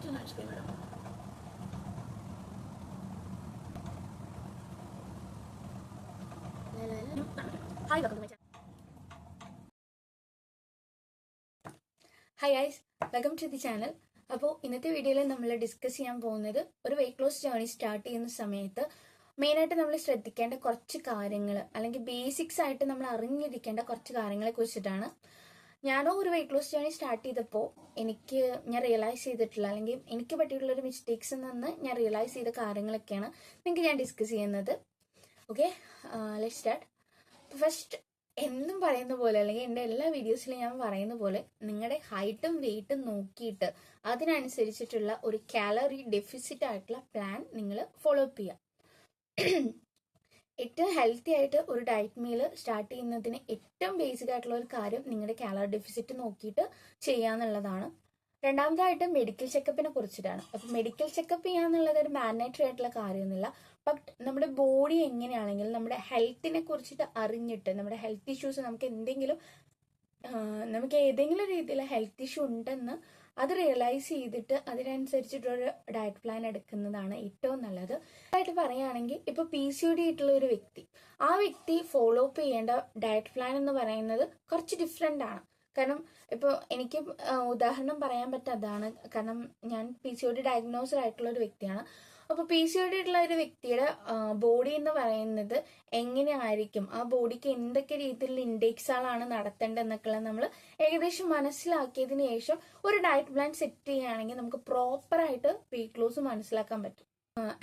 Such an ice cream. Hi hi guys welcome to the channel അപ്പോൾ ഇന്നത്തെ വീഡിയോയിൽ നമ്മൾ ഡിസ്കസ് ചെയ്യാൻ പോകുന്നത് ഒരു വെയിറ്റ് ലോസ് ജേർണി സ്റ്റാർട്ട് ചെയ്യുന്ന സമയത്ത് മെയിനായിട്ട് നമ്മൾ ശ്രദ്ധിക്കേണ്ട കുറച്ച് കാര്യങ്ങൾ അല്ലെങ്കിൽ ബേസിക്സ് ആയിട്ട് നമ്മൾ അറിഞ്ഞിരിക്കേണ്ട കുറച്ച് കാര്യങ്ങളെ കുറിച്ചിട്ടാണ്. ഞാനോ ഒരു വെയിറ്റ് ലോസ് ജേണി സ്റ്റാർട്ട് ചെയ്തപ്പോൾ എനിക്ക് ഞാൻ റിയലൈസ് ചെയ്തിട്ടുള്ള അല്ലെങ്കിൽ എനിക്ക് പറ്റിയിട്ടുള്ള ഒരു മിസ്റ്റേക്സിൽ നിന്ന് ഞാൻ റിയലൈസ് ചെയ്ത കാര്യങ്ങളൊക്കെയാണ് നിങ്ങൾക്ക് ഞാൻ ഡിസ്കസ് ചെയ്യുന്നത്. ഓക്കെ ലെറ്റ് സ്റ്റാർട്ട് ഫസ്റ്റ് എന്നും പറയുന്ന പോലെ അല്ലെങ്കിൽ എന്റെ എല്ലാ വീഡിയോസിലും ഞാൻ പറയുന്ന പോലെ നിങ്ങളുടെ ഹൈറ്റും വെയിറ്റും നോക്കിയിട്ട് അതിനനുസരിച്ചിട്ടുള്ള ഒരു കാലറി ഡെഫിസിറ്റ് ആയിട്ടുള്ള പ്ലാൻ നിങ്ങൾ ഫോളോ അപ്പ് ചെയ്യുക ഏറ്റവും ഹെൽത്തി ആയിട്ട് ഒരു ഡയറ്റ് മീൽ സ്റ്റാർട്ട് ചെയ്യുന്നതിന് ഏറ്റവും ബേസിക് ആയിട്ടുള്ള ഒരു കാര്യം നിങ്ങളുടെ കാലറി ഡെഫിസിറ്റ് നോക്കിയിട്ട് ചെയ്യാന്നുള്ളതാണ്. രണ്ടാമതായിട്ട് മെഡിക്കൽ ചെക്കപ്പിനെ കുറിച്ചിട്ടാണ്. അപ്പൊ മെഡിക്കൽ ചെക്കപ്പ് ചെയ്യാന്നുള്ളത് ഒരു മാൻഡേറ്ററി ആയിട്ടുള്ള കാര്യമൊന്നുമില്ല. ബട്ട് നമ്മുടെ ബോഡി എങ്ങനെയാണെങ്കിലും നമ്മുടെ ഹെൽത്തിനെ കുറിച്ചിട്ട് അറിഞ്ഞിട്ട് നമ്മുടെ ഹെൽത്ത് ഇഷ്യൂസ് നമുക്ക് എന്തെങ്കിലും നമുക്ക് ഏതെങ്കിലും രീതിയിലുള്ള ഹെൽത്ത് ഇഷ്യൂ ഉണ്ടെന്ന് അത് റിയലൈസ് ചെയ്തിട്ട് അതിനനുസരിച്ചിട്ടൊരു ഡയറ്റ് പ്ലാൻ എടുക്കുന്നതാണ് ഏറ്റവും നല്ലത്. ആയിട്ട് പറയുകയാണെങ്കിൽ ഇപ്പൊ പി സി ഒ ഡി ആയിട്ടുള്ള ഒരു വ്യക്തി ആ വ്യക്തി ഫോളോ അപ്പ് ചെയ്യേണ്ട ഡയറ്റ് പ്ലാൻ എന്ന് പറയുന്നത് കുറച്ച് ഡിഫറെന്റ് ആണ്. കാരണം ഇപ്പോൾ എനിക്ക് ഉദാഹരണം പറയാൻ പറ്റാത്തതാണ്. കാരണം ഞാൻ P C O D diagnosed ആയിട്ടുള്ള ഒരു വ്യക്തിയാണ്. അപ്പോൾ പി സി ഒ ഡി ഉള്ള ഒരു വ്യക്തിയുടെ ബോഡി എന്ന് പറയുന്നത് എങ്ങനെയായിരിക്കും? ആ ബോഡിക്ക് എന്തൊക്കെ രീതിയിലുള്ള ഇൻഡെക്സുകളാണ് നടത്തേണ്ടതെന്നൊക്കെയുള്ള നമ്മൾ ഏകദേശം മനസ്സിലാക്കിയതിന് ശേഷം ഒരു ഡയറ്റ് പ്ലാൻ സെറ്റ് ചെയ്യുകയാണെങ്കിൽ നമുക്ക് പ്രോപ്പറായിട്ട് വെയിറ്റ് ലോസ് മനസ്സിലാക്കാൻ പറ്റും.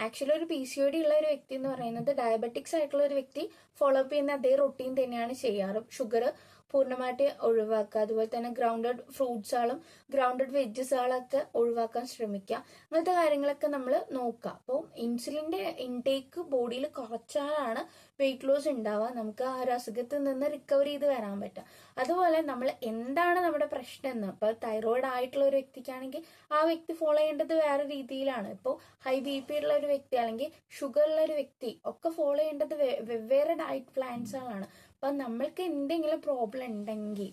ആക്ച്വലി ഒരു പി സി ഒ ഡി ഉള്ള ഒരു വ്യക്തി എന്ന് പറയുന്നത് ഡയബറ്റിക്സ് ആയിട്ടുള്ള ഒരു വ്യക്തി ഫോളോ അപ്പ് ചെയ്യുന്ന അതേ റൊട്ടീൻ തന്നെയാണ് ചെയ്യാറ്. ഷുഗർ പൂർണമായിട്ട് ഒഴിവാക്കുക. അതുപോലെ തന്നെ ഗ്രൗണ്ടഡ് ഫ്രൂട്ട്സുകളും ഗ്രൗണ്ടഡ് വെജസുകളൊക്കെ ഒഴിവാക്കാൻ ശ്രമിക്കുക. അങ്ങനത്തെ കാര്യങ്ങളൊക്കെ നമ്മൾ നോക്കുക. അപ്പോൾ ഇൻസുലിന്റെ ഇൻടേക്ക് ബോഡിയിൽ കുറച്ചാലാണ് വെയിറ്റ് ലോസ് ഉണ്ടാവുക. നമുക്ക് ആ ഒരു അസുഖത്തിൽ നിന്ന് റിക്കവർ ചെയ്ത് വരാൻ പറ്റുക. അതുപോലെ നമ്മൾ എന്താണ് നമ്മുടെ പ്രശ്നം എന്ന്. ഇപ്പോൾ തൈറോയിഡ് ആയിട്ടുള്ള ഒരു വ്യക്തിക്കാണെങ്കിൽ ആ വ്യക്തി ഫോളോ ചെയ്യേണ്ടത് വേറെ രീതിയിലാണ്. ഇപ്പോൾ ഹൈ ബി പി ഉള്ള ഒരു വ്യക്തി അല്ലെങ്കിൽ ഷുഗർ ഉള്ള ഒരു വ്യക്തി ഒക്കെ ഫോളോ ചെയ്യേണ്ടത് വെവ്വേറെ ഡയറ്റ് പ്ലാൻസുകളാണ് അപ്പൊ നമ്മൾക്ക് എന്തെങ്കിലും പ്രോബ്ലം ഉണ്ടെങ്കിൽ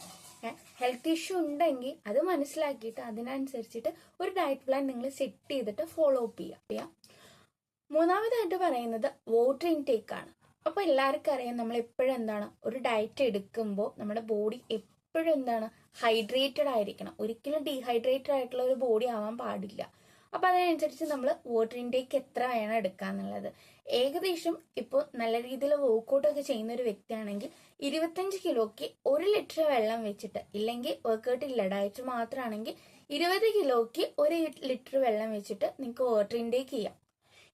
ഹെൽത്ത് ഇഷ്യൂ ഉണ്ടെങ്കിൽ അത് മനസ്സിലാക്കിയിട്ട് അതിനനുസരിച്ചിട്ട് ഒരു ഡയറ്റ് പ്ലാൻ നിങ്ങൾ സെറ്റ് ചെയ്തിട്ട് ഫോളോ അപ്പ് ചെയ്യുക. മൂന്നാമതായിട്ട് പറയുന്നത് വാട്ടർ ഇൻടേക്ക് ആണ്. അപ്പൊ എല്ലാവർക്കും അറിയാം നമ്മൾ എപ്പോഴും എന്താണ് ഒരു ഡയറ്റ് എടുക്കുമ്പോൾ നമ്മുടെ ബോഡി എപ്പോഴും എന്താണ് ഹൈഡ്രേറ്റഡ് ആയിരിക്കണം. ഒരിക്കലും ഡീഹൈഡ്രേറ്റഡ് ആയിട്ടുള്ള ഒരു ബോഡി ആവാൻ പാടില്ല. അപ്പൊ അതിനനുസരിച്ച് നമ്മൾ വാട്ടർ ഇൻടേക്ക് എത്ര വേണം എടുക്കാന്നുള്ളത്. ഏകദേശം ഇപ്പോൾ നല്ല രീതിയിൽ വർക്കൗട്ട് ഒക്കെ ചെയ്യുന്ന ഒരു വ്യക്തിയാണെങ്കിൽ ഇരുപത്തഞ്ച് കിലോയ്ക്ക് ഒരു ലിറ്റർ വെള്ളം വെച്ചിട്ട് ഇല്ലെങ്കിൽ വർക്കൗട്ട് ഇല്ല. ഡയറ്റ് മാത്രമാണെങ്കിൽ ഇരുപത് കിലോയ്ക്ക് ഒരു ലിറ്റർ വെള്ളം വെച്ചിട്ട് നിങ്ങൾക്ക് വാട്ടർ ഇൻടേക്ക് ചെയ്യാം.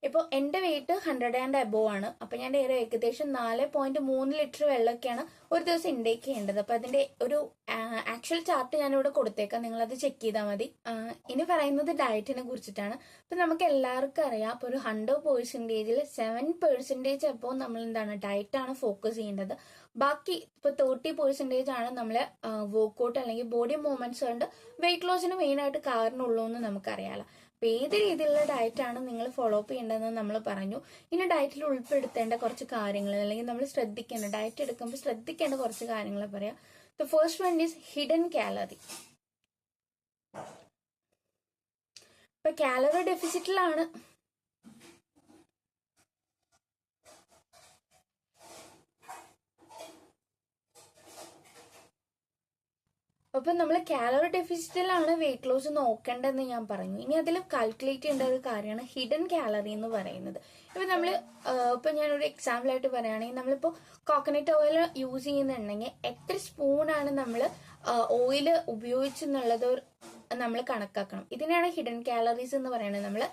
ഇപ്പോൾ എന്റെ വെയിറ്റ് ഹൺഡ്രഡ് ആൻഡ് അബോവ് ആണ്. അപ്പോൾ ഞാൻ ഏറെ ഏകദേശം നാല് പോയിന്റ് മൂന്ന് ലിറ്റർ വെള്ളമൊക്കെയാണ് ഒരു ദിവസം ഇൻടേക്ക് ചെയ്യേണ്ടത്. അപ്പോൾ അതിന്റെ ഒരു ആക്ച്വൽ ചാർട്ട് ഞാനിവിടെ കൊടുത്തേക്കാം. നിങ്ങളത് ചെക്ക് ചെയ്താൽ മതി. ഇനി പറയുന്നത് ഡയറ്റിനെ കുറിച്ചിട്ടാണ്. അപ്പോൾ നമുക്ക് എല്ലാവർക്കും അറിയാം. അപ്പോൾ ഒരു ഹൺഡ്രഡ് പേഴ്സന്റേജിൽ സെവൻ പേഴ്സന്റേജ് അപ്പോൾ നമ്മൾ എന്താണ് ഡയറ്റാണ് ഫോക്കസ് ചെയ്യേണ്ടത്. ബാക്കി ഇപ്പോൾ തേർട്ടി പേഴ്സന്റേജ് ആണ് നമ്മൾ വർക്കൗട്ട് അല്ലെങ്കിൽ ബോഡി മൂവ്മെന്റ്സ് കൊണ്ട് വെയിറ്റ് ലോസിന് മെയിനായിട്ട് കാരണമുള്ളൂ എന്ന് നമുക്കറിയാലോ. ഏത് രീതിയിലുള്ള ഡയറ്റ് ആണ് നിങ്ങൾ ഫോളോ അപ്പ് ചെയ്യേണ്ടതെന്ന് നമ്മൾ പറഞ്ഞു. ഇനി ഡയറ്റിൽ ഉൾപ്പെടുത്തേണ്ട കുറച്ച് കാര്യങ്ങൾ അല്ലെങ്കിൽ നമ്മൾ ശ്രദ്ധിക്കേണ്ട ഡയറ്റ് എടുക്കുമ്പോൾ ശ്രദ്ധിക്കേണ്ട കുറച്ച് കാര്യങ്ങൾ പറയാം. The first one is hidden calorie ഇപ്പൊ കാലറി ഡെഫിസിറ്റിലാണ് അപ്പൊ നമ്മൾ കാലറി ഡെഫിസിറ്റിലാണ് വെയിറ്റ് ലോസ് നോക്കേണ്ടതെന്ന് ഞാൻ പറഞ്ഞു. ഇനി അതിൽ കാൽക്കുലേറ്റ് ചെയ്യേണ്ട ഒരു കാര്യമാണ് ഹിഡൻ കാലറി എന്ന് പറയുന്നത്. ഇപ്പം നമ്മൾ ഇപ്പം ഞാനൊരു എക്സാമ്പിൾ ആയിട്ട് പറയുകയാണെങ്കിൽ നമ്മളിപ്പോൾ കോക്കനട്ട് ഓയിൽ യൂസ് ചെയ്യുന്നുണ്ടെങ്കിൽ എത്ര സ്പൂണാണ് നമ്മൾ ഓയിൽ ഉപയോഗിച്ചെന്നുള്ളത് നമ്മൾ കണക്കാക്കണം. ഇതിനാണ് ഹിഡൻ കാലറീസ് എന്ന് പറയുന്നത്. നമ്മൾ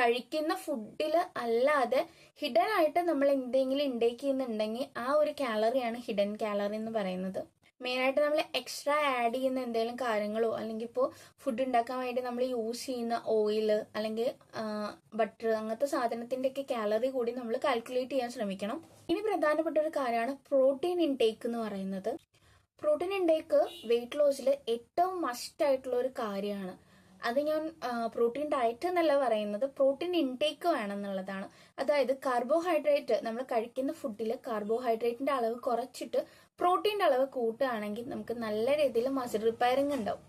കഴിക്കുന്ന ഫുഡിൽ അല്ലാതെ ഹിഡൻ ആയിട്ട് നമ്മൾ എന്തെങ്കിലും ഇൻടേക്ക് ചെയ്യുന്നുണ്ടെങ്കിൽ ആ ഒരു കാലറിയാണ് ഹിഡൻ കാലറി എന്ന് പറയുന്നത്. മെയിനായിട്ട് നമ്മൾ എക്സ്ട്രാ ആഡ് ചെയ്യുന്ന എന്തെങ്കിലും കാര്യങ്ങളോ അല്ലെങ്കിൽ ഇപ്പോൾ ഫുഡ് ഉണ്ടാക്കാൻ വേണ്ടി നമ്മൾ യൂസ് ചെയ്യുന്ന ഓയിൽ അല്ലെങ്കിൽ ബട്ടർ അങ്ങനത്തെ സാധനത്തിന്റെ ഒക്കെ കാലറി കൂടി നമ്മൾ കാൽക്കുലേറ്റ് ചെയ്യാൻ ശ്രമിക്കണം. ഇനി പ്രധാനപ്പെട്ട ഒരു കാര്യമാണ് പ്രോട്ടീൻ ഇൻടേക്ക് എന്ന് പറയുന്നത്. പ്രോട്ടീൻ ഇൻടേക്ക് വെയിറ്റ് ലോസിൽ ഏറ്റവും മസ്റ്റ് ആയിട്ടുള്ള ഒരു കാര്യമാണ്. അത് ഞാൻ പ്രോട്ടീൻ ഡയറ്റ് എന്നല്ല പറയുന്നത്. പ്രോട്ടീൻ ഇൻടേക്ക് വേണം എന്നുള്ളതാണ് അതായത് കാർബോഹൈഡ്രേറ്റ് നമ്മൾ കഴിക്കുന്ന ഫുഡിൽ കാർബോഹൈഡ്രേറ്റിന്റെ അളവ് കുറച്ചിട്ട് പ്രോട്ടീന്റെ അളവ് കൂട്ടുകയാണെങ്കിൽ നമുക്ക് നല്ല രീതിയിൽ മസിൽ റിപ്പയറിംഗ് ഉണ്ടാവും.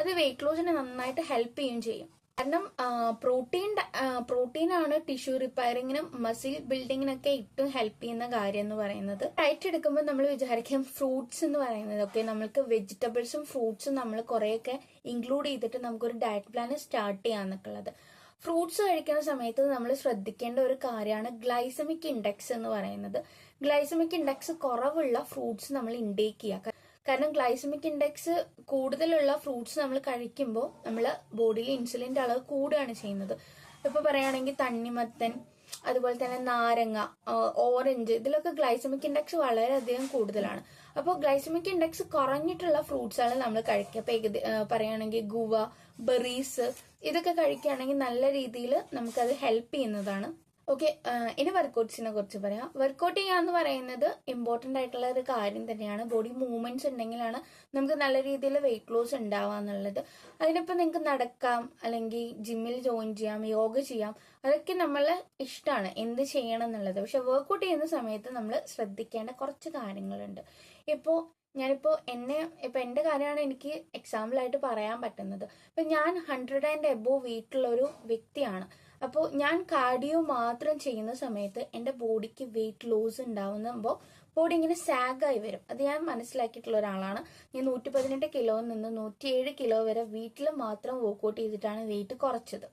അത് വെയിറ്റ് ലോസിനെ നന്നായിട്ട് ഹെൽപ്പ് ചെയ്യും ചെയ്യും. കാരണം പ്രോട്ടീൻ പ്രോട്ടീനാണ് ടിഷ്യൂ റിപ്പയറിങ്ങിനും മസിൽ ബിൽഡിങ്ങിനൊക്കെ ഏറ്റവും ഹെൽപ്പ് ചെയ്യുന്ന കാര്യം എന്ന് പറയുന്നത്. ഡയറ്റ് എടുക്കുമ്പോൾ നമ്മൾ വിചാരിക്കും ഫ്രൂട്ട്സ് എന്ന് പറയുന്നത്. ഒക്കെ നമ്മൾക്ക് വെജിറ്റബിൾസും ഫ്രൂട്ട്സും നമ്മൾ കുറേയൊക്കെ ഇൻക്ലൂഡ് ചെയ്തിട്ട് നമുക്കൊരു ഡയറ്റ് പ്ലാൻ സ്റ്റാർട്ട് ചെയ്യാന്നൊക്കെ ഉള്ളത് ഫ്രൂട്ട്സ് കഴിക്കുന്ന സമയത്ത് നമ്മൾ ശ്രദ്ധിക്കേണ്ട ഒരു കാര്യമാണ് ഗ്ലൈസമിക് ഇൻഡെക്സ് എന്ന് പറയുന്നത്. ഗ്ലൈസമിക് ഇൻഡെക്സ് കുറവുള്ള ഫ്രൂട്ട്സ് നമ്മൾ ഇൻടേക്ക് ചെയ്യുക കാരണം ഗ്ലൈസമിക് ഇൻഡെക്സ് കൂടുതലുള്ള ഫ്രൂട്ട്സ് നമ്മൾ കഴിക്കുമ്പോൾ നമ്മൾ ബോഡിയിൽ ഇൻസുലിന്റെ അളവ് കൂടുകയാണ് ചെയ്യുന്നത്. ഇപ്പൊ പറയുകയാണെങ്കിൽ തണ്ണിമത്തൻ അതുപോലെ തന്നെ നാരങ്ങ ഓറഞ്ച് ഇതിലൊക്കെ ഗ്ലൈസമിക് ഇൻഡെക്സ് വളരെയധികം കൂടുതലാണ്. അപ്പോൾ ഗ്ലൈസമിക് ഇൻഡെക്സ് കുറഞ്ഞിട്ടുള്ള ഫ്രൂട്ട്സാണ് നമ്മൾ കഴിക്കുക. ഇപ്പൊ ഏകദ പറയുകയാണെങ്കിൽ ഗുവ ബെറീസ് ഇതൊക്കെ കഴിക്കുകയാണെങ്കിൽ നല്ല രീതിയിൽ നമുക്കത് ഹെൽപ്പ് ചെയ്യുന്നതാണ്. ഓക്കെ ഇനി വർക്കൗട്ട്സിനെ കുറിച്ച് പറയാം. വർക്കൗട്ട് ചെയ്യുക എന്ന് പറയുന്നത് ഇമ്പോർട്ടന്റ് ആയിട്ടുള്ള ഒരു കാര്യം തന്നെയാണ്. ബോഡി മൂവ്മെന്റ്സ് ഉണ്ടെങ്കിലാണ് നമുക്ക് നല്ല രീതിയിൽ വെയിറ്റ് ലോസ് ഉണ്ടാവുക എന്നുള്ളത്. അതിനിപ്പോൾ നിങ്ങൾക്ക് നടക്കാം അല്ലെങ്കിൽ ജിമ്മിൽ ജോയിൻ ചെയ്യാം യോഗ ചെയ്യാം അതൊക്കെ നമ്മളെ ഇഷ്ടമാണ് എന്ത് ചെയ്യണം എന്നുള്ളത്. പക്ഷെ വർക്കൗട്ട് ചെയ്യുന്ന സമയത്ത് നമ്മൾ ശ്രദ്ധിക്കേണ്ട കുറച്ച് കാര്യങ്ങളുണ്ട്. ഇപ്പോൾ ഞാനിപ്പോൾ എന്നെ ഇപ്പം എന്റെ കാര്യമാണ് എനിക്ക് എക്സാമ്പിൾ ആയിട്ട് പറയാൻ പറ്റുന്നത്. ഇപ്പം ഞാൻ ഹൺഡ്രഡ് ആൻഡ് എബോ വെയിറ്റുള്ള ഒരു വ്യക്തിയാണ്. അപ്പോൾ ഞാൻ കാർഡിയോ മാത്രം ചെയ്യുന്ന സമയത്ത് എന്റെ ബോഡിക്ക് വെയിറ്റ് ലോസ് ഉണ്ടാവുമ്പോൾ ബോഡി ഇങ്ങനെ സാഗായി വരും. അത് ഞാൻ മനസ്സിലാക്കിയിട്ടുള്ള ഒരാളാണ്. ഞാൻ നൂറ്റി പതിനെട്ട് കിലോയിൽ നിന്ന് നൂറ്റിയേഴ് കിലോ വരെ വീട്ടിൽ മാത്രം വർക്കൗട്ട് ചെയ്തിട്ടാണ് വെയിറ്റ് കുറച്ചത്.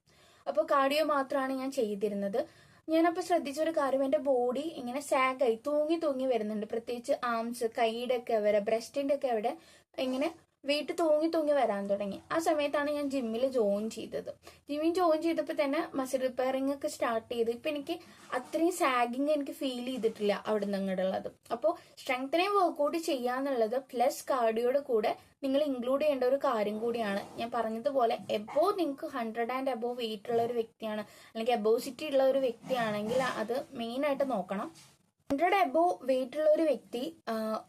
അപ്പോൾ കാർഡിയോ മാത്രമാണ് ഞാൻ ചെയ്തിരുന്നത്. ഞാനപ്പോൾ ശ്രദ്ധിച്ച ഒരു കാര്യം എന്റെ ബോഡി ഇങ്ങനെ സാഗായി തൂങ്ങി തൂങ്ങി വരുന്നുണ്ട്. പ്രത്യേകിച്ച് ആംസ് കൈയുടെ ഒക്കെ അവിടെ ബ്രസ്റ്റിന്റെ ഒക്കെ അവിടെ ഇങ്ങനെ വെയിറ്റ് തൂങ്ങി തൂങ്ങി വരാൻ തുടങ്ങി. ആ സമയത്താണ് ഞാൻ ജിമ്മിൽ ജോയിൻ ചെയ്തത്. ജിമ്മിൽ ജോയിൻ ചെയ്തപ്പോൾ തന്നെ മസിൽ റിപ്പയറിംഗ് ഒക്കെ സ്റ്റാർട്ട് ചെയ്തു. ഇപ്പം എനിക്ക് അത്രയും സാഗിങ് എനിക്ക് ഫീൽ ചെയ്തിട്ടില്ല അവിടെ നിന്ന് അങ്ങോട്ടുള്ളത് അപ്പോൾ സ്ട്രെങ്ത്തിനെ വർക്കൗട്ട് ചെയ്യാന്നുള്ളത് പ്ലസ് കാർഡിയോയുടെ കൂടെ നിങ്ങൾ ഇൻക്ലൂഡ് ചെയ്യേണ്ട ഒരു കാര്യം കൂടിയാണ്. ഞാൻ പറഞ്ഞതുപോലെ എബോ നിങ്ങൾക്ക് ഹൺഡ്രഡ് ആൻഡ് എബോ വെയിറ്റ് ഉള്ള ഒരു വ്യക്തിയാണ്. അല്ലെങ്കിൽ എബോസിറ്റി ഉള്ള ഒരു വ്യക്തിയാണെങ്കിൽ അത് മെയിനായിട്ട് നോക്കണം. ഹൺഡ്രഡ് എബോ വെയിറ്റ് ഉള്ള ഒരു വ്യക്തി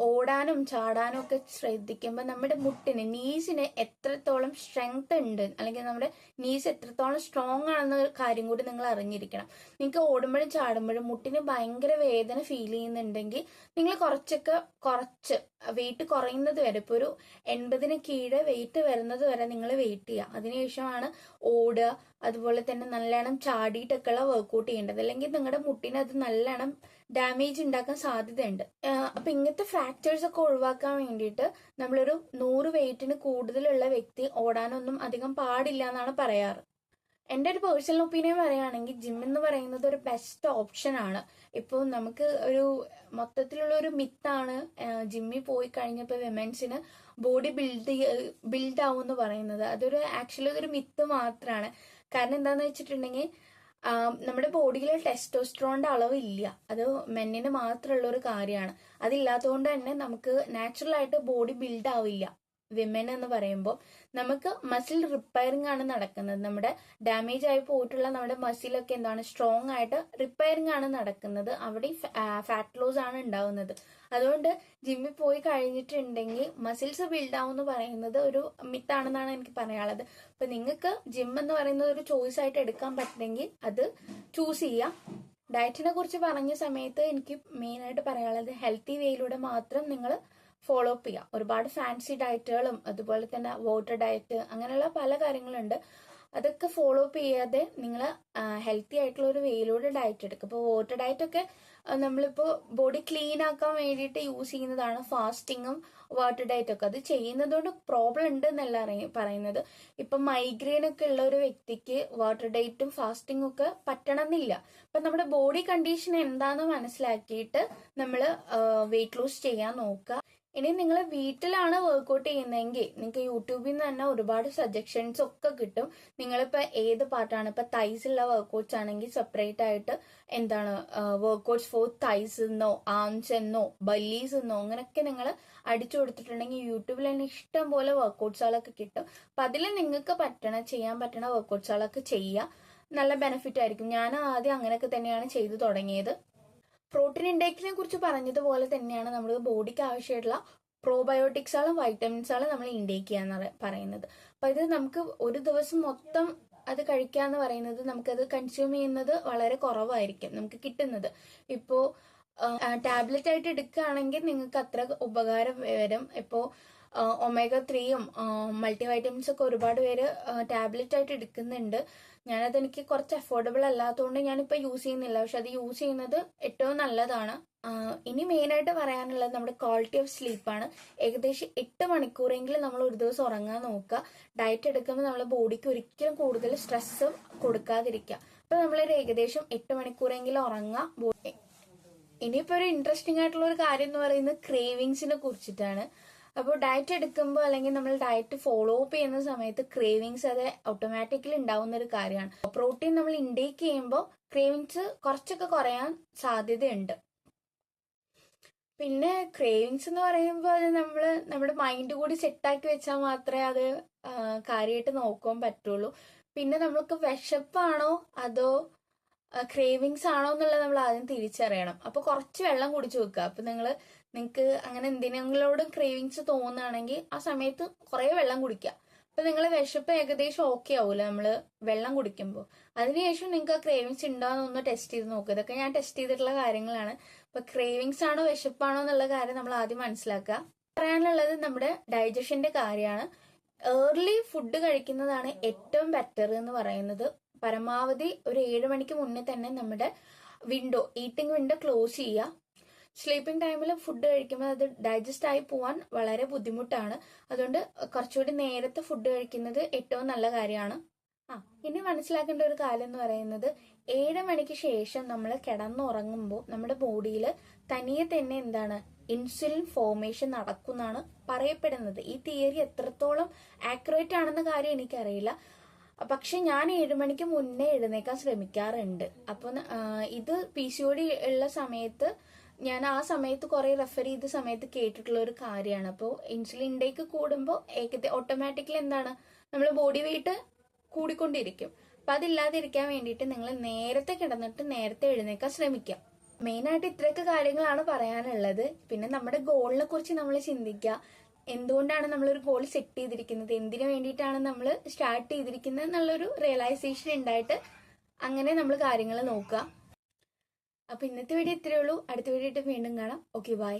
ഓടാനും ചാടാനും ഒക്കെ ശ്രദ്ധിക്കുമ്പോൾ നമ്മുടെ മുട്ടിന് നീസിന് എത്രത്തോളം സ്ട്രെങ്ത് ഉണ്ട് അല്ലെങ്കിൽ നമ്മുടെ നീസ് എത്രത്തോളം സ്ട്രോങ് ആണെന്ന കാര്യം കൂടി നിങ്ങൾ അറിഞ്ഞിരിക്കണം. നിങ്ങൾക്ക് ഓടുമ്പോഴും ചാടുമ്പോഴും മുട്ടിന് ഭയങ്കര വേദന ഫീൽ ചെയ്യുന്നുണ്ടെങ്കിൽ നിങ്ങൾ കുറച്ചൊക്കെ കുറച്ച് വെയിറ്റ് കുറയുന്നത് വരെ ഇപ്പോൾ ഒരു എൺപതിന് കീഴെ വെയിറ്റ് വരുന്നത് വരെ നിങ്ങൾ വെയിറ്റ് ചെയ്യുക. അതിനുശേഷമാണ് ഓടുക അതുപോലെ തന്നെ നല്ലോണം ചാടിയിട്ടൊക്കെയുള്ള വർക്കൗട്ട് ചെയ്യേണ്ടത്. അല്ലെങ്കിൽ നിങ്ങളുടെ മുട്ടിന് അത് നല്ലോണം ഡാമേജ് ഉണ്ടാക്കാൻ സാധ്യതയുണ്ട്. അപ്പൊ ഇങ്ങനത്തെ ഫ്രാക്ചേഴ്സ് ഒക്കെ ഒഴിവാക്കാൻ വേണ്ടിയിട്ട് നമ്മളൊരു നൂറ് വെയിറ്റിന് കൂടുതലുള്ള വ്യക്തി ഓടാനൊന്നും അധികം പാടില്ല എന്നാണ് പറയാറ്. എന്റെ ഒരു പേഴ്സണൽ ഒപ്പീനിയൻ പറയുകയാണെങ്കിൽ ജിം എന്ന് പറയുന്നത് ഒരു ബെസ്റ്റ് ഓപ്ഷൻ ആണ്. ഇപ്പോൾ നമുക്ക് ഒരു മൊത്തത്തിലുള്ള ഒരു മിത്താണ് ജിമ്മിൽ പോയി കഴിഞ്ഞപ്പോൾ വിമൻസിന് ബോഡി ബിൽഡ് ബിൽഡ് ആവും എന്ന് പറയുന്നത്. അതൊരു ആക്ച്വലി ഒരു മിത്ത് മാത്രമാണ് കാരണം എന്താണെന്ന് വെച്ചിട്ടുണ്ടെങ്കിൽ നമ്മുടെ ബോഡിയിൽ ടെസ്റ്റോസ്ട്രോണിന്റെ അളവ് ഇല്ല അത് മെന്നിന് മാത്രമുള്ള ഒരു കാര്യമാണ്. അതില്ലാത്തതുകൊണ്ട് തന്നെ നമുക്ക് നാച്ചുറൽ ആയിട്ട് ബോഡി ബിൽഡ് ആവില്ല. വിമൻ എന്ന് പറയുമ്പോൾ നമുക്ക് മസിൽ റിപ്പയറിംഗ് ആണ് നടക്കുന്നത്. നമ്മുടെ ഡാമേജ് ആയി പോയിട്ടുള്ള നമ്മുടെ മസിലൊക്കെ എന്താണ് സ്ട്രോങ് ആയിട്ട് റിപ്പയറിംഗ് ആണ് നടക്കുന്നത്. അവിടെ ഫാറ്റ് ലോസ് ആണ് ഉണ്ടാവുന്നത്. അതുകൊണ്ട് ജിമ്മിൽ പോയി കഴിഞ്ഞിട്ടുണ്ടെങ്കിൽ മസിൽസ് ബിൽഡ് ആവും എന്ന് പറയുന്നത് ഒരു മിത്താണെന്നാണ് എനിക്ക് പറയാനുള്ളത്. അപ്പൊ നിങ്ങൾക്ക് ജിം എന്ന് പറയുന്നത് ഒരു ചോയ്സ് ആയിട്ട് എടുക്കാൻ പറ്റുമെങ്കിൽ അത് ചൂസ് ചെയ്യാം. ഡയറ്റിനെ കുറിച്ച് പറഞ്ഞ സമയത്ത് എനിക്ക് മെയിനായിട്ട് പറയാനുള്ളത് ഹെൽത്തി വേയിലൂടെ മാത്രം നിങ്ങൾ ഫോളോ അപ്പ് ചെയ്യാം. ഒരുപാട് ഫാൻസി ഡയറ്റുകളും അതുപോലെ തന്നെ വാട്ടർ ഡയറ്റ് അങ്ങനെയുള്ള പല കാര്യങ്ങളുണ്ട്. അതൊക്കെ ഫോളോ അപ്പ് ചെയ്യാതെ നിങ്ങൾ ഹെൽത്തി ആയിട്ടുള്ള ഒരു വേയിലൂടെ ഡയറ്റ് എടുക്കുക. ഇപ്പോൾ വാട്ടർ ഡയറ്റ് ഒക്കെ നമ്മളിപ്പോൾ ബോഡി ക്ലീൻ ആക്കാൻ വേണ്ടിയിട്ട് യൂസ് ചെയ്യുന്നതാണ് ഫാസ്റ്റിങ്ങും വാട്ടർ ഡയറ്റ് ഒക്കെ. അത് ചെയ്യുന്നതുകൊണ്ട് പ്രോബ്ലം ഉണ്ട് എന്നല്ല പറയുന്നത്. ഇപ്പൊ മൈഗ്രെയിൻ ഒക്കെ ഉള്ള ഒരു വ്യക്തിക്ക് വാട്ടർ ഡയറ്റും ഫാസ്റ്റിംഗും ഒക്കെ പറ്റണമെന്നില്ല. അപ്പൊ നമ്മുടെ ബോഡി കണ്ടീഷൻ എന്താന്ന് മനസ്സിലാക്കിയിട്ട് നമ്മൾ വെയിറ്റ് ലോസ് ചെയ്യാൻ നോക്കുക. ഇനി നിങ്ങൾ വീട്ടിലാണ് വർക്ക്ഔട്ട് ചെയ്യുന്നതെങ്കിൽ നിങ്ങൾക്ക് യൂട്യൂബിൽ നിന്ന് തന്നെ ഒരുപാട് സജഷൻസ് ഒക്കെ കിട്ടും. നിങ്ങളിപ്പോൾ ഏത് പാർട്ടാണ് ഇപ്പോൾ തൈസ് ഉള്ള വർക്കൗട്ട്സ് ആണെങ്കിൽ സെപ്പറേറ്റ് ആയിട്ട് എന്താണ് വർക്ക്ഔട്ട്സ് ഫോർ തൈസ് എന്നോ ആംസ് എന്നോ ബല്ലീസ് എന്നോ അങ്ങനെയൊക്കെ നിങ്ങൾ അടിച്ചു കൊടുത്തിട്ടുണ്ടെങ്കിൽ യൂട്യൂബിൽ തന്നെ ഇഷ്ടം പോലെ വർക്കൗട്ട്സുകളൊക്കെ കിട്ടും. അപ്പം അതിൽ നിങ്ങൾക്ക് പറ്റണ ചെയ്യാൻ പറ്റണ വർക്കൗട്ട്സുകളൊക്കെ ചെയ്യുക. നല്ല ബെനിഫിറ്റ് ആയിരിക്കും. ഞാൻ ആദ്യം അങ്ങനെയൊക്കെ തന്നെയാണ് ചെയ്തു തുടങ്ങിയത്. പ്രോട്ടീൻ ഇൻടേക്കിനെ കുറിച്ച് പറഞ്ഞതുപോലെ തന്നെയാണ് നമ്മൾ ബോഡിക്ക് ആവശ്യമായിട്ടുള്ള പ്രോബയോട്ടിക്സുകളും വൈറ്റമിൻസുകളും നമ്മൾ ഇൻടേക്ക് ചെയ്യാന്ന് പറയുന്നത്. അപ്പൊ ഇത് നമുക്ക് ഒരു ദിവസം മൊത്തം അത് കഴിക്കുക എന്ന് പറയുന്നത് നമുക്കത് കൺസ്യൂം ചെയ്യുന്നത് വളരെ കുറവായിരിക്കും നമുക്ക് കിട്ടുന്നത്. ഇപ്പോ ടാബ്ലറ്റ് ആയിട്ട് എടുക്കുകയാണെങ്കിൽ നിങ്ങൾക്ക് അത്ര ഉപകാരം വരും. ഇപ്പോ ഒമേഗ ത്രീയും മൾട്ടി വൈറ്റമിൻസ് ഒക്കെ ഒരുപാട് പേര് ടാബ്ലറ്റ് ആയിട്ട് എടുക്കുന്നുണ്ട്. ഞാനത് എനിക്ക് കുറച്ച് അഫോർഡബിൾ അല്ലാത്തതുകൊണ്ട് ഞാനിപ്പോൾ യൂസ് ചെയ്യുന്നില്ല. പക്ഷെ അത് യൂസ് ചെയ്യുന്നത് ഏറ്റവും നല്ലതാണ്. ഇനി മെയിനായിട്ട് പറയാനുള്ളത് നമ്മുടെ ക്വാളിറ്റി ഓഫ് സ്ലീപ്പാണ് ഏകദേശം എട്ട് മണിക്കൂറെങ്കിലും നമ്മൾ ഒരു ദിവസം ഉറങ്ങാൻ നോക്കുക. ഡയറ്റ് എടുക്കുമ്പോൾ നമ്മളെ ബോഡിക്ക് ഒരിക്കലും കൂടുതൽ സ്ട്രെസ് കൊടുക്കാതിരിക്കുക. അപ്പൊ നമ്മളൊരു ഏകദേശം എട്ട് മണിക്കൂറെങ്കിലും ഉറങ്ങുക ഇനിയിപ്പോ ഒരു ഇൻട്രസ്റ്റിംഗ് ആയിട്ടുള്ള ഒരു കാര്യം എന്ന് പറയുന്നത് ക്രേവിങ്സിനെ കുറിച്ചിട്ടാണ്. അപ്പോൾ ഡയറ്റ് എടുക്കുമ്പോൾ അല്ലെങ്കിൽ നമ്മൾ ഡയറ്റ് ഫോളോ അപ്പ് ചെയ്യുന്ന സമയത്ത് ക്രേവിങ്സ് അത് ഓട്ടോമാറ്റിക്കലി ഉണ്ടാവുന്ന ഒരു കാര്യമാണ്. പ്രോട്ടീൻ നമ്മൾ ഇൻടേക്ക് ചെയ്യുമ്പോൾ ക്രേവിങ്സ് കുറച്ചൊക്കെ കുറയാൻ സാധ്യതയുണ്ട്. പിന്നെ ക്രേവിങ്സ് എന്ന് പറയുമ്പോൾ അത് നമ്മൾ നമ്മുടെ മൈൻഡ് കൂടി സെറ്റാക്കി വെച്ചാൽ മാത്രമേ അത് കാര്യമായിട്ട് നോക്കാൻ പറ്റുള്ളൂ. പിന്നെ നമ്മൾക്ക് വിശപ്പാണോ അതോ ക്രേവിങ്സ് ആണോ എന്നുള്ളത് നമ്മൾ ആദ്യം തിരിച്ചറിയണം. അപ്പൊ കുറച്ച് വെള്ളം കുടിച്ചു വെക്കുക. അപ്പൊ നിങ്ങൾ നിങ്ങൾക്ക് അങ്ങനെ എന്തിനെങ്കിലോടും ക്രേവിങ്സ് തോന്നുകയാണെങ്കിൽ ആ സമയത്ത് കുറേ വെള്ളം കുടിക്കുക. അപ്പൊ നിങ്ങൾ വിശപ്പ് ഏകദേശം ഓക്കെ ആവൂല? നമ്മൾ വെള്ളം കുടിക്കുമ്പോൾ. അതിനുശേഷം നിങ്ങൾക്ക് ആ ക്രേവിങ്സ് ഉണ്ടോയെന്നൊന്ന് ടെസ്റ്റ് ചെയ്ത് നോക്കുക ഇതൊക്കെ ഞാൻ ടെസ്റ്റ് ചെയ്തിട്ടുള്ള കാര്യങ്ങളാണ്. അപ്പൊ ക്രേവിങ്സ് ആണോ വിശപ്പാണോ എന്നുള്ള കാര്യം നമ്മൾ ആദ്യം മനസ്സിലാക്കുക. പറയാനുള്ളത് നമ്മുടെ ഡൈജഷന്റെ കാര്യമാണ്. ഏർലി ഫുഡ് കഴിക്കുന്നതാണ് ഏറ്റവും ബെറ്റർ എന്ന് പറയുന്നത്. പരമാവധി ഒരു ഏഴ് മണിക്ക് മുന്നേ തന്നെ നമ്മുടെ വിൻഡോ ഈറ്റിംഗ് വിൻഡോ ക്ലോസ് ചെയ്യുക. സ്ലീപ്പിംഗ് ടൈമിൽ ഫുഡ് കഴിക്കുമ്പോൾ അത് ഡൈജസ്റ്റ് ആയി പോവാൻ വളരെ ബുദ്ധിമുട്ടാണ്. അതുകൊണ്ട് കുറച്ചുകൂടി നേരത്തെ ഫുഡ് കഴിക്കുന്നത് ഏറ്റവും നല്ല കാര്യമാണ്. ആ ഇനി മനസ്സിലാക്കേണ്ട ഒരു കാര്യം എന്ന് പറയുന്നത് ഏഴ് മണിക്ക് ശേഷം നമ്മൾ കിടന്നുറങ്ങുമ്പോൾ നമ്മുടെ ബോഡിയിൽ തനിയെ തന്നെ എന്താണ് ഇൻസുലിൻ ഫോർമേഷൻ നടക്കുന്നാണ് പറയപ്പെടുന്നത്. ഈ തിയറി എത്രത്തോളം ആക്യുറേറ്റ് ആണെന്ന കാര്യം എനിക്കറിയില്ല. പക്ഷെ ഞാൻ ഏഴു മണിക്ക് മുന്നേ എഴുന്നേക്കാൻ ശ്രമിക്കാറുണ്ട്. അപ്പം ഇത് പി സി ഒ ഡി ഉള്ള സമയത്ത് ഞാൻ ആ സമയത്ത് കുറെ റെഫർ ചെയ്ത സമയത്ത് കേട്ടിട്ടുള്ള ഒരു കാര്യമാണ്. അപ്പോൾ ഇൻസുലിൻ ഇൻടേക്ക് കൂടുമ്പോൾ ഏകദേശം ഓട്ടോമാറ്റിക്കലി എന്താണ്? നമ്മൾ ബോഡി വെയിറ്റ് കൂടിക്കൊണ്ടിരിക്കും. അപ്പൊ അതില്ലാതിരിക്കാൻ വേണ്ടിയിട്ട് നിങ്ങൾ നേരത്തെ കിടന്നിട്ട് നേരത്തെ എഴുന്നേക്കാൻ ശ്രമിക്കുക. മെയിനായിട്ട് ഇത്രയൊക്കെ കാര്യങ്ങളാണ് പറയാനുള്ളത്. പിന്നെ നമ്മുടെ ഗോളിനെ കുറിച്ച് നമ്മൾ ചിന്തിക്കുക. എന്തുകൊണ്ടാണ് നമ്മളൊരു ഗോൾ സെറ്റ് ചെയ്തിരിക്കുന്നത്? എന്തിനു വേണ്ടിയിട്ടാണ് നമ്മൾ സ്റ്റാർട്ട് ചെയ്തിരിക്കുന്നത് എന്നുള്ളൊരു റിയലൈസേഷൻ ഉണ്ടായിട്ട് അങ്ങനെ നമ്മൾ കാര്യങ്ങൾ നോക്കുക. അപ്പൊ ഇന്നത്തെ വീഡിയോ ഇത്രയേ ഉള്ളൂ. അടുത്ത വീഡിയോ വീണ്ടും കാണാം. Okay bye